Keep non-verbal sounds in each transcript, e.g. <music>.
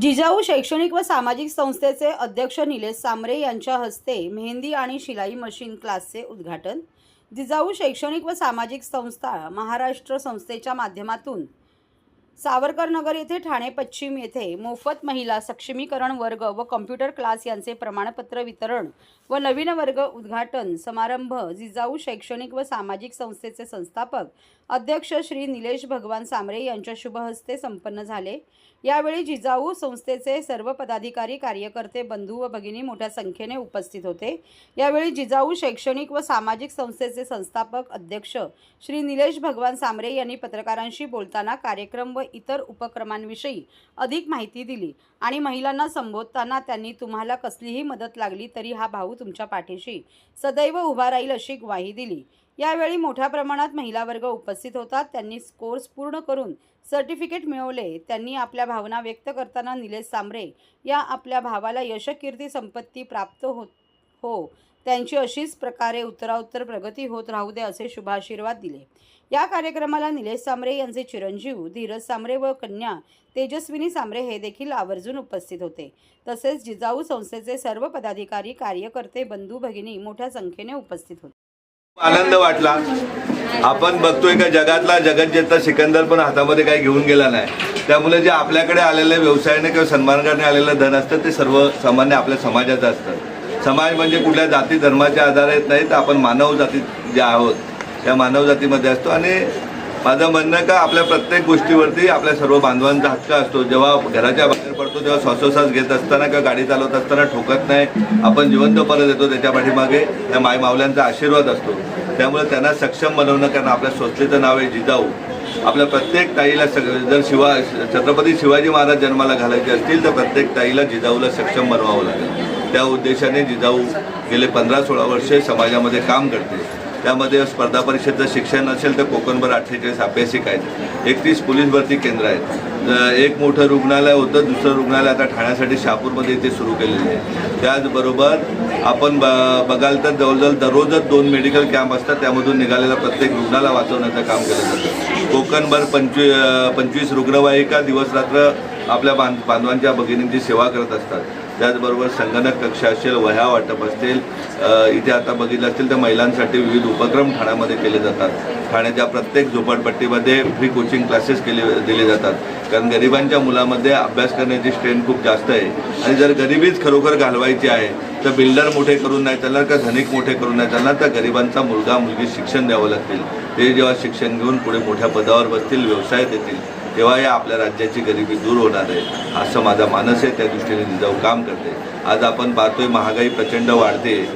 जिजाऊ शैक्षणिक व सामाजिक संस्थेचे अध्यक्ष निलेश सामरे यांच्या हस्ते मेहंदी आणि शिलाई मशीन क्लासचे उद्घाटन. जिजाऊ शैक्षणिक व सामाजिक संस्था महाराष्ट्र संस्थेच्या माध्यमातून सावरकर नगर येथे ठाणे पश्चिम येथे मोफत महिला सक्षमीकरण वर्ग व कम्प्युटर क्लास यांचे प्रमाणपत्र वितरण व नवीन वर्ग उद्घाटन समारंभ जिजाऊ शैक्षणिक व सामाजिक संस्थेचे संस्थापक अध्यक्ष श्री निलेश भगवान सांबरे यांच्या शुभहस्ते संपन्न झाले. यावेळी जिजाऊ संस्थेचे सर्व पदाधिकारी कार्यकर्ते बंधू व भगिनी मोठ्या संख्येने उपस्थित होते. यावेळी जिजाऊ शैक्षणिक व सामाजिक संस्थेचे संस्थापक अध्यक्ष श्री निलेश भगवान सांबरे यांनी पत्रकारांशी बोलताना कार्यक्रम व इतर उपक्रमांविषयी अधिक माहिती दिली आणि महिलांना संबोधताना त्यांनी तुम्हाला कसलीही मदत लागली तरी हा भाऊ तुमच्या पाठीशी सदैव उभा राहील अशी ग्वाही दिली. यावेळी मोठ्या प्रमाणात महिला वर्ग उपस्थित होता त्यांनी कोर्स पूर्ण करून सर्टिफिकेट मिळवले. त्यांनी आपल्या भावना व्यक्त करताना निलेश सांबरे या आपल्या भावाला यशकीर्ती संपत्ती प्राप्त होत हो त्यांची अशीच प्रकारे उत्तराउत्तर प्रगती होत राहू दे असे शुभाशीर्वाद दिले. या कार्यक्रमाला निलेश सांबरे यांचे चिरंजीव धीरज सांबरे व कन्या तेजस्विनी सांबरे हे देखील आवर्जून उपस्थित होते. तसेच जिजाऊ संस्थेचे सर्व पदाधिकारी कार्यकर्ते बंधू भगिनी मोठ्या संख्येने उपस्थित होते. आनंद वाटला. आपण बघतोय का जगातला जगज्जेता सिकंदर पण हातामध्ये काही घेऊन गेला नाही. त्यामुळे जे आपल्याकडे आलेल्या व्यवसायाने किंवा सन्मानकाने आलेलं धन असतं ते सर्व सामान्य आपल्या समाजाचं असतं. समाज म्हणजे कुठल्या जाती धर्माच्या आधारित नाही तर आपण मानव जातीत जे आहोत त्या मानवजातीमध्ये असतो. आणि माझं म्हणणं का आपल्या प्रत्येक गोष्टीवरती आपल्या सर्व बांधवांचा हक्क असतो. जेव्हा घराच्या बाहेर पडतो तेव्हा श्वासोश्वास घेत असताना किंवा गाडी चालवत असताना ठोकत नाही. आपण जिवंत परत येतो त्याच्या पाठीमागे. त्या माय मावल्यांचा आशीर्वाद असतो. त्यामुळे त्यांना सक्षम बनवणं कारण आपल्या संस्थेचं नाव आहे जिजाऊ. आपल्या प्रत्येक ताईला सग जर शिवा छत्रपती शिवाजी महाराज जन्माला घालायचे असतील तर प्रत्येक ताईला जिजाऊला सक्षम बनवावं लागेल. त्या उद्देशाने जिजाऊ गेले पंधरा सोळा वर्षे समाजामध्ये काम करते त्यामध्ये स्पर्धा परीक्षेचं शिक्षण असेल तर कोकणभर अठ्ठेचाळीस अभ्यासिक आहेत. एकतीस पोलीस भरती केंद्र आहेत. एक मोठं रुग्णालय होतं दुसरं रुग्णालय आता ठाण्यासाठी शहापूरमध्ये इथे सुरू केलेलं आहे. त्याचबरोबर आपण ब बघाल तर जवळजवळ दररोजच दोन मेडिकल कॅम्प असतात त्यामधून निघालेल्या प्रत्येक रुग्णाला वाचवण्याचं काम केलं जातं. कोकणभर पंचवी पंचवीस रुग्णवाहिका दिवस रात्र आपल्या बांध बांधवांच्या भगिनींची सेवा करत असतात. त्याचबरोबर संगणक कक्षा असेल वह्या वाटप असतील इथे आता बघितलं असतील तर महिलांसाठी विविध उपक्रम ठाण्यामध्ये केले जातात. ठाण्याच्या प्रत्येक झोपडपट्टीमध्ये फ्री कोचिंग क्लासेस केले दिले जातात. कारण गरिबांच्या मुलामध्ये अभ्यास करण्याची स्ट्रेंथ खूप जास्त आहे. आणि जर गरिबीच खरोखर घालवायची आहे तर बिल्डर मोठे करून नाही चालणार का धनिक मोठे करून नाही चालणार तर गरिबांचा मुलगा मुलगी शिक्षण द्यावं लागतील. ते जेव्हा शिक्षण घेऊन पुढे मोठ्या पदावर बसतील व्यवसायात येतील तेव्हा या आपल्या राज्याची गरिबी दूर होणार आहे असं माझा मानस आहे त्या दृष्टीने जिजाऊ काम करते. आज आपण पाहतोय महागाई प्रचंड वाढते.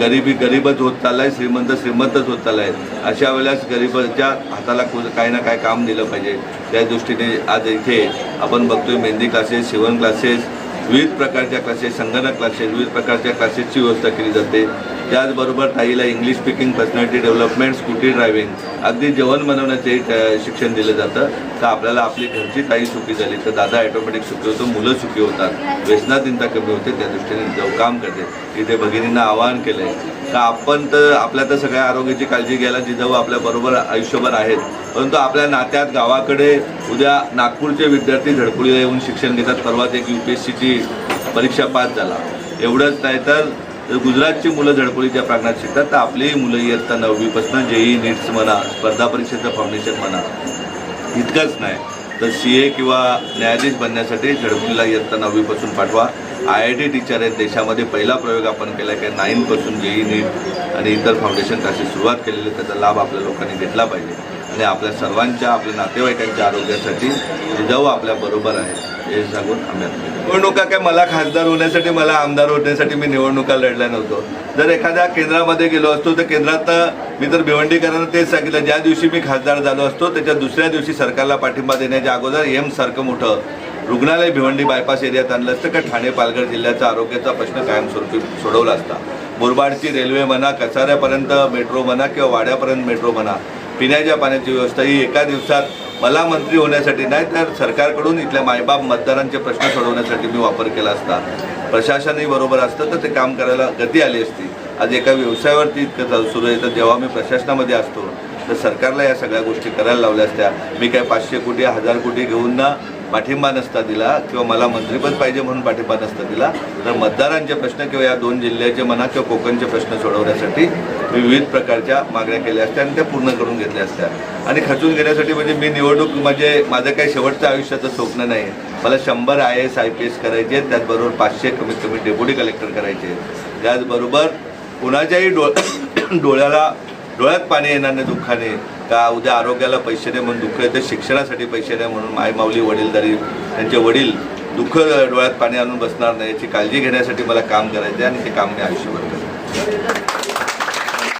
गरिबी गरीबच होत चाललाय श्रीमंत श्रीमंतच होत चाललाय. अशा वेळेस गरिबाच्या हाताला कु- काही ना काही काम दिलं पाहिजे. त्या दृष्टीने आज इथे आपण बघतोय मेहंदी क्लासेस शिवण क्लासेस विविध प्रकारच्या क्लासेस संगणक क्लासेस विविध प्रकारच्या क्लासेसची व्यवस्था केली जाते. त्याचबरोबर ताईला English speaking personality development scooty driving अगदी जेवण बनवण्याचे शिक्षण दिलं जातं. तर आपल्याला आपली घरची ताई सुखी झाली. तर दादा ऑटोमॅटिक सुखी होतो मुलं सुखी होतात. व्यसनाधीनता कमी होते त्या दृष्टीने जाऊ काम करते. इथे भगिनींना आवाहन केलं आहे का आपण तर आपल्या तर सगळ्या आरोग्याची काळजी घ्यायला जिजाऊ आपल्याबरोबर आयुष्यभर आहेत. परंतु आपल्या नात्यात गावाकडे उद्या नागपूरचे विद्यार्थी झडकुळीला येऊन शिक्षण घेतात. परवाच एक यू पी एस सीची परीक्षा पास झाला. एवढंच नाही तर गुजरातची मुलं झडपोलीच्या प्रांगणात शिकतात तर आपलीही मुलं इयत्ता नववीपासून जेई नीट्स म्हणा स्पर्धा परीक्षेचं फाउंडेशन म्हणा. इतकंच नाही तर सी ए किंवा न्यायाधीश बनण्यासाठी झडपुलीला इयत्ता नववीपासून पाठवा. आय आय टी टीचर आहेत देशामध्ये पहिला प्रयोग आपण केला की नाईनपासून जेई नीट आणि इतर फाउंडेशन क्लासेस सुरुवात केलेली त्याचा लाभ आपल्या लोकांनी घेतला पाहिजे. आणि आपल्या सर्वांच्या आपल्या नातेवाईकांच्या आरोग्यासाठी जिजाऊ आपल्या बरोबर आहे हे सांगून आम्ही निवडणुका काय मला खासदार होण्यासाठी मला आमदार होण्यासाठी मी निवडणुका लढल्या नव्हतो. जर एखाद्या केंद्रामध्ये गेलो असतो तर केंद्रात मी तर भिवंडीकरांना तेच सांगितलं ज्या दिवशी मी खासदार झालो असतो त्याच्या दुसऱ्या दिवशी सरकारला पाठिंबा देण्याच्या अगोदर एम सारखं मोठं रुग्णालय भिवंडी बायपास एरियात आणलं असतं का ठाणे पालघर जिल्ह्याचा आरोग्याचा प्रश्न कायमस्वरूपी सोडवला असता. मुरबाडची रेल्वे म्हणा कसाऱ्यापर्यंत मेट्रो म्हणा किंवा वाड्यापर्यंत मेट्रो म्हणा पिण्याच्या पाण्याची व्यवस्था ही एका दिवसात मला मंत्री होण्यासाठी नाही तर सरकारकडून इथल्या मायबाप मतदारांचे प्रश्न सोडवण्यासाठी मी वापर केला असता. प्रशासनही बरोबर असतं तर ते काम करायला गती आली असती. आज एका व्यवसायावरती इतकं चालू सुरू आहे तर जेव्हा मी प्रशासनामध्ये असतो तर सरकारला या सगळ्या गोष्टी करायला लावल्या असत्या. मी काय पाचशे कोटी हजार कोटी घेऊन ना पाठिंबा नसता दिला किंवा मला मंत्रिपद पाहिजे म्हणून पाठिंबा नसता दिला तर मतदारांचे प्रश्न किंवा या दोन जिल्ह्याचे म्हणा किंवा कोकणचे प्रश्न सोडवण्यासाठी मी विविध प्रकारच्या मागण्या केल्या असत्या आणि त्या पूर्ण करून घेतल्या असत्या. आणि खचून घेण्यासाठी म्हणजे मी निवडणूक म्हणजे माझं काही शेवटचं आयुष्याचं स्वप्न नाही. मला शंभर I S I P S करायचे आहेत त्याचबरोबर पाचशे कमीत कमी डेप्युटी कलेक्टर करायचे आहेत. त्याचबरोबर कुणाच्याही डो <coughs> डोळ्याला डोळ्यात पाणी येणार नाही दुःखाने. का उद्या आरोग्याला पैसे नाही म्हणून दुःख येते शिक्षणासाठी पैसे नाही म्हणून आई माऊली वडीलधारी त्यांचे वडील दुःख डोळ्यात पाणी आणून बसणार नाही याची काळजी घेण्यासाठी मला काम करायचं आहे आणि ते काम मी आयुष्यभर